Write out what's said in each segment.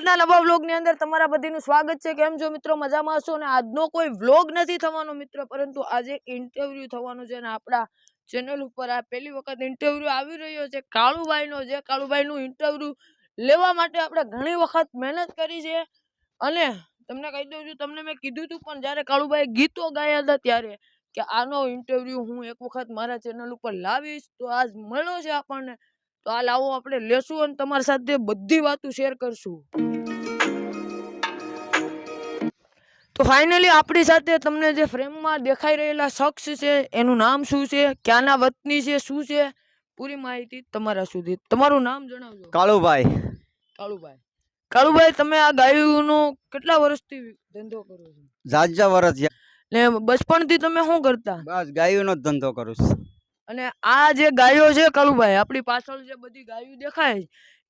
આજના નવા વ્લોગની અંદર તમારા બધીનું સ્વાગત છે. કેમ જો મિત્રો? મજામાં હશો? ને આજનો કોઈ વ્લોગ નથી થવાનો મિત્રો, પરંતુ આજે ઇન્ટરવ્યુ થવાનું છે અને આપણા ચેનલ ઉપર આ પહેલી વખત ઇન્ટરવ્યુ આવી રહ્યો છે કાળુભાઈનો, જે કાળુભાઈનું ઇન્ટરવ્યુ લેવા માટે આપણે ઘણી વખત મહેનત કરી છે. અને તમને કહી દઉં છું, તમને મેં કીધું હતું પણ જ્યારે કાળુભાઈ ગીતો ગાયા હતા ત્યારે કે આનો ઇન્ટરવ્યુ હું એક વખત મારા ચેનલ ઉપર લાવીશ, તો આજ મળ્યો છે આપણને. તો આ લાવો આપણે લેશું અને તમારી સાથે બધી વાતો શેર કરશું. તો ફાઇનલી આપણી સાથે તમને જે ફ્રેમમાં દેખાઈ રહેલા શખ્સ છે એનું નામ શું છે ક્યાંના વતની છે શું છે પૂરી માહિતી તમારા સુધી. તમારું નામ જણાવજો. કાળુભાઈ. કાળુભાઈ. કાળુભાઈ તમે આ ગાયુનો કેટલા વર્ષથી ધંધો કરો છો? જાજા વર્ષ ને બચપણથી તમે શું કરતા? બસ ગાયોનો જ ધંધો કરું છું. અને આ જે ગાયો છે કાળુભાઈ આપણી પાછળ જે બધી ગાયો દેખાય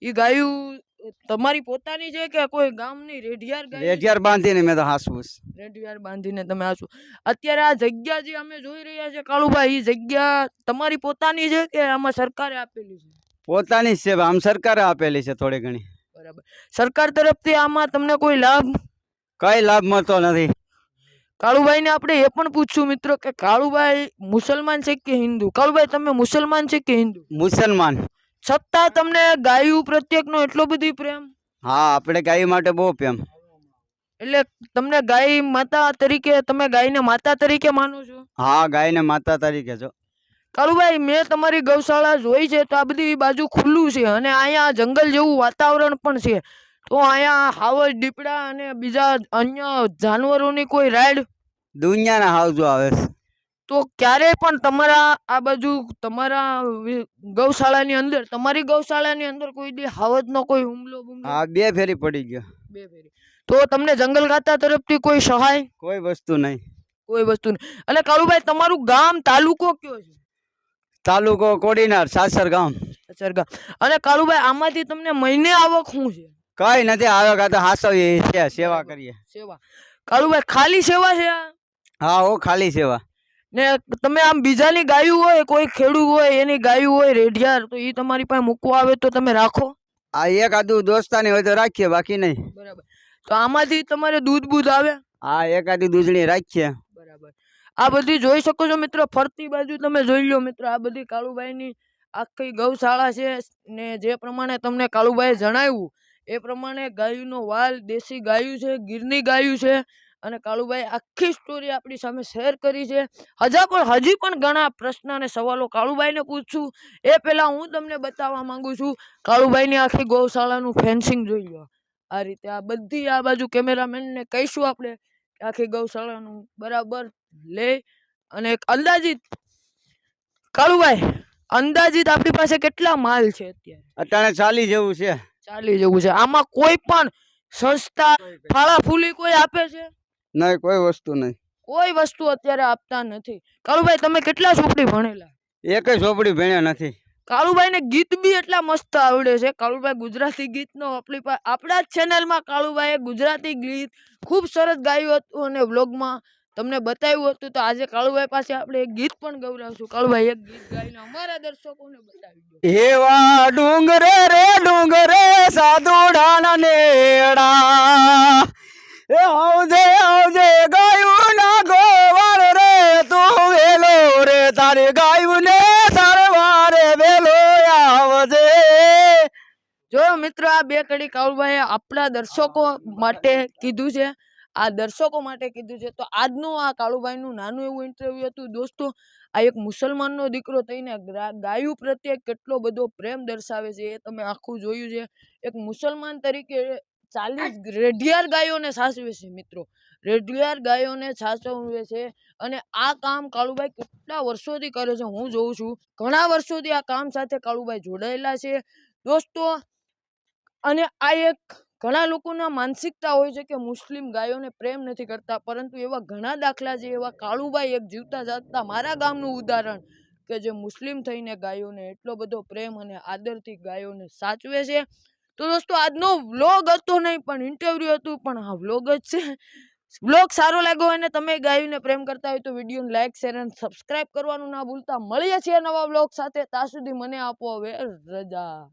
એ ગાયું તમારી પોતાની છે કે કોઈ ગામની? રેઢિયાર ગાય રેઢિયાર બાંધીને મેં તો હાસવું રેઢિયાર બાંધીને તમે આશો અત્યારે આ જગ્યા જે અમે જોઈ રહ્યા છે કાળુભાઈ એ જગ્યા તમારી પોતાની છે કે આમાં સરકારે આપેલી છે? પોતાની છે આમ સરકારે આપેલી છે થોડી ઘણી. બરાબર. સરકાર તરફથી આમાં તમને કોઈ લાભ? કઈ લાભ મળતો નથી. કાળુભાઈને આપણે એ પણ પૂછશું મિત્રો કે કાળુભાઈ મુસલમાન છે કે હિન્દુ? કાળુભાઈ તમે મુસલમાન છે કે હિન્દુ? મુસલમાન. છતાં તમને ગાયું પ્રત્યેકનો એટલો બધી પ્રેમ? હા આપણે ગાય માટે બહુ પ્રેમ. એટલે તમને ગાય માતા તરીકે તમે ગાયને માતા તરીકે માનો છો? હા ગાયને માતા તરીકે છો. કાળુભાઈ મેં તમારી ગૌશાળા જોઈ છે તો આ બધી બાજુ ખુલ્લું છે અને અહીંયા જંગલ જેવું વાતાવરણ પણ છે. તો અહીંયા હાવજ દીપડા અને બીજા અન્ય જાનવરોની કોઈ રાઈડ દુનિયાના હાવજો આવે છે. તો ક્યારેય પણ તમારા આ બાજુ તમારા ગૌશાળાની અંદર તમારી ગૌશાળાની અંદર કોઈ દી હાવજનો કોઈ હુમલો હા બે ફેરી પડી ગયો. બે ફેરી. તો તમને જંગલ ખાતા તરફથી કોઈ સહાય? કોઈ વસ્તુ નહીં. કોઈ વસ્તુ નહીં. અને કાળુભાઈ તમારું ગામ તાલુકો કયો છે? તાલુકો કોડીનાર સાસર ગામ સરગા અને કાળુભાઈ આમાંથી તમને મહિને આવક શું છે? કઈ નથી આવ્યો કા તો હાસવીએ છે સેવા કરીએ. સેવા. કાળુભાઈ ખાલી સેવા છે આ? હા ઓ ખાલી સેવા. ને તમે આમ બીજાની ગાયું હોય કોઈ ખેડૂત હોય એની ગાયું હોય રેઢિયાર તો એ તમારી પાસે મૂકવા આવે તો તમે રાખો. આ એક આદુ દોસ્તાની હોય તો રાખીએ બાકી નહીં. બરાબર. તો આમાંથી તમારે દૂધ બૂધ આવે? હા એક આદી દૂધણી રાખીએ. બરાબર. આ બધી જોઈ શકો છો મિત્રો ફરતી બાજુ તમે જોઈ લો મિત્રો આ બધી કાળુભાઈની આખી ગૌશાળા છે ને જે પ્રમાણે તમને કાળુભાઈએ જણાવ્યું એ પ્રમાણે ગાયુંનો વાલ દેશી ગાયું છે, ગીરની ગાયું છે અને કાળુભાઈ આખી સ્ટોરી આપણી સામે શેર કરી છે. હજા પણ, હજી પણ ઘણા પ્રશ્ન અને સવાલો કાળુભાઈને પૂછશું એ પહેલાં હું તમને બતાવવા માંગુ છું, કાળુભાઈની આખી ગૌશાળાનું ફેન્સિંગ જોઈ લો. આ રીતે આ બધી આ બાજુ કેમેરામેનને કહીશું આપણે આખી ગૌશાળાનું બરાબર લે અને એક અંદાજિત, કાળુભાઈ, અંદાજિત આપણી પાસે કેટલા માલ છે અત્યારે? અટાણે ચાલી જેવું છે. ચાલી જવું છે. આમાં કોઈ પણ સંસ્થા ફાળા ફૂલી કોઈ આપે છે? નહીં કોઈ વસ્તુ નહીં. કોઈ વસ્તુ અત્યારે આપતા નથી. કાળુભાઈ તમે કેટલા ચોપડી ભણેલા? એક ઝોપડી ભણ્યા નથી. કાળુભાઈ ને ગીત બી એટલા મસ્ત આવડે છે. કાળુભાઈ ગુજરાતી ગીતનો આપણી પાસે આપણા જ ચેનલમાં કાળુભાઈએ ગુજરાતી ગીત ખૂબ સરસ ગાયું હતું અને વ્લોગમાં તમને બતાવ્યું હતું તો આજે કાળુભાઈ પાસે આપણે એક ગીત પણ ગૌરાવશું. કાળુભાઈ એક ગીત ગાઈને અમારા દર્શકોને બતાવી એવા ડુંગરે રે ડુંગરે સાધુડાના નેડા. એ આવજે આવજે ગાયું ના ગોવાળ રે તું વેલો રે તારે ગાયું ને સારવારે વેલો આવજે. જો મિત્રો આ બે કડી કાળુભાઈએ આપણા દર્શકો માટે કીધું છે. આ દર્શકો માટે કીધું છે તો આજનું આ કાળુભાઈનું નાનું એવું ઇન્ટરવ્યૂ હતું. દોસ્તો આ એક મુસલમાનનો દીકરો થઈને ગાયું પ્રત્યે કેટલો બધો પ્રેમ દર્શાવે છે એ તમે આખું જોયું છે. એક મુસલમાન તરીકે ચાલીસ રેઢિયાર ગાયોને સાચવે છે મિત્રો. રેઢિયાર ગાયોને સાચવે છે અને આ કામ કાળુભાઈ કેટલા વર્ષોથી કરે છે હું જોઉં છું. ઘણા વર્ષોથી આ કામ સાથે કાળુભાઈ જોડાયેલા છે. દોસ્તો અને આ એક ઘણા લોકોના માનસિકતા હોય છે કે મુસ્લિમ ગાયોને પ્રેમ નથી કરતા, પરંતુ એવા ઘણા દાખલા છે, એવા કાળુભાઈ એક જીવતા જાગતા મારા ગામનું ઉદાહરણ કે જે મુસ્લિમ થઈને ગાયોને એટલો બધો પ્રેમ અને આદરથી ગાયોને સાચવે છે. તો દોસ્તો, આજનો વ્લોગ હતો નહીં, પણ ઇન્ટરવ્યૂ હતું, પણ હા વ્લોગ જ છે. વ્લોગ સારો લાગ્યો હોય ને, તમે ગાયોને પ્રેમ કરતા હોય તો વિડીયોને લાઈક શેર અને સબસ્ક્રાઇબ કરવાનું ના ભૂલતા. મળીએ છીએ નવા વ્લોગ સાથે. ત્યાં સુધી મને આપો હવે રજા.